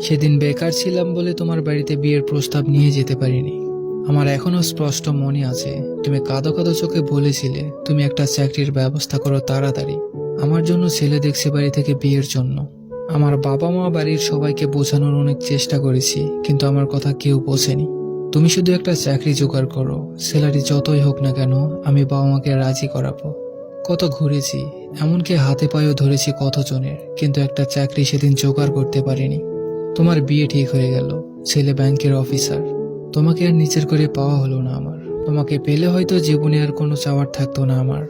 সেদিন বেকার ছিলাম বলে তোমার বাড়িতে বিয়ের প্রস্তাব নিয়ে যেতে পারিনি। আমার এখনও স্পষ্ট মনে আছে, তুমি কাঁদো কাঁদো চোখে বলেছিলে, তুমি একটা চাকরির ব্যবস্থা করো তাড়াতাড়ি। আমার জন্য ছেলে দেখছি বাড়ি থেকে বিয়ের জন্য। আমার বাবা মা বাড়ির সবাইকে বোঝানোর অনেক চেষ্টা করেছি, কিন্তু আমার কথা কেউ বোঝেনি। তুমি শুধু একটা চাকরি জোগাড় করো, স্যালারি যতই হোক না কেন, আমি বাবা মাকে রাজি করাবো। কত ঘুরেছি, এমনকি হাতে পায়েও ধরেছি কতজনের, কিন্তু একটা চাকরি সেদিন জোগাড় করতে পারিনি। তোমার বিয়ে ঠিক হয়ে গেল, ছেলে ব্যাংকের অফিসার। তোমাকে আর নিচের করে পাওয়া হলো না আমার। তোমাকে পেলে হয়তো জীবনে আর কোনো চাওয়ার থাকতো না আমার।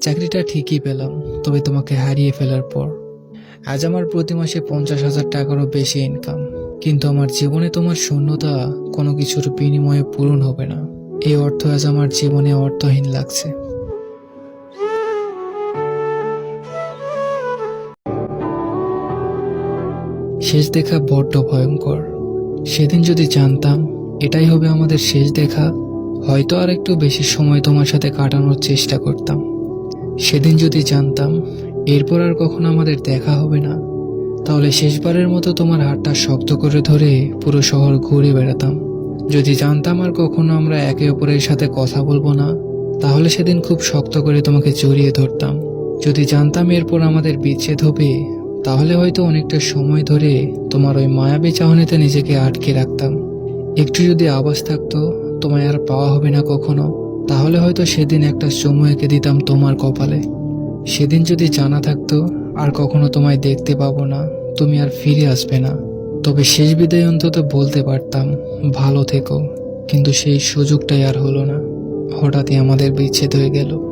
চাকরিটা ঠিকই পেলাম, তবে তোমাকে হারিয়ে ফেলার পর। আজ আমার প্রতি মাসে পঞ্চাশ হাজার টাকারও বেশি ইনকাম কিন্তু আমার জীবনে তোমার শূন্যতা কোনো কিছুর বিনিময়ে পূরণ হবে না। এই অর্থ আজ আমার জীবনে অর্থহীন লাগছে। শেষ দেখা বড্ড ভয়ঙ্কর। সেদিন যদি জানতাম, এটাই হবে আমাদের শেষ দেখা, হয়তো আর একটু বেশি সময় তোমার সাথে কাটানোর চেষ্টা করতাম। সেদিন যদি জানতাম, এরপর আর কখনো আমাদের দেখা হবে না, তাহলে শেষবারের মতো তোমার হাতটা শক্ত করে ধরে পুরো শহর ঘুরে বেড়াতাম। যদি জানতাম আর কখনো আমরা একে অপরের সাথে কথা বলব না, তাহলে সেদিন খুব শক্ত করে তোমাকে জড়িয়ে ধরতাম। যদি জানতাম এরপর আমাদের বিচ্ছেদ হবে তাহলে হয়তো অনেকটা সময় ধরে তোমার ওই মায়াবী চাহনিতে নিজেকে আটকে রাখতাম। একটু যদি আওয়াজ থাকতো, তোমায় আর পাওয়া হবে না কখনো, তাহলে হয়তো সেদিন একটা চুমু এঁকে দিতাম তোমার কপালে। সেদিন যদি জানা থাকতো, আর কখনো তোমায় দেখতে পাবো না, তুমি আর ফিরে আসবে না। তবে শেষ বিদায় অন্তত বলতে পারতাম, ভালো থেকো। কিন্তু সেই সুযোগটাই আর হলো না। হঠাৎই আমাদের বিচ্ছেদ হয়ে গেল।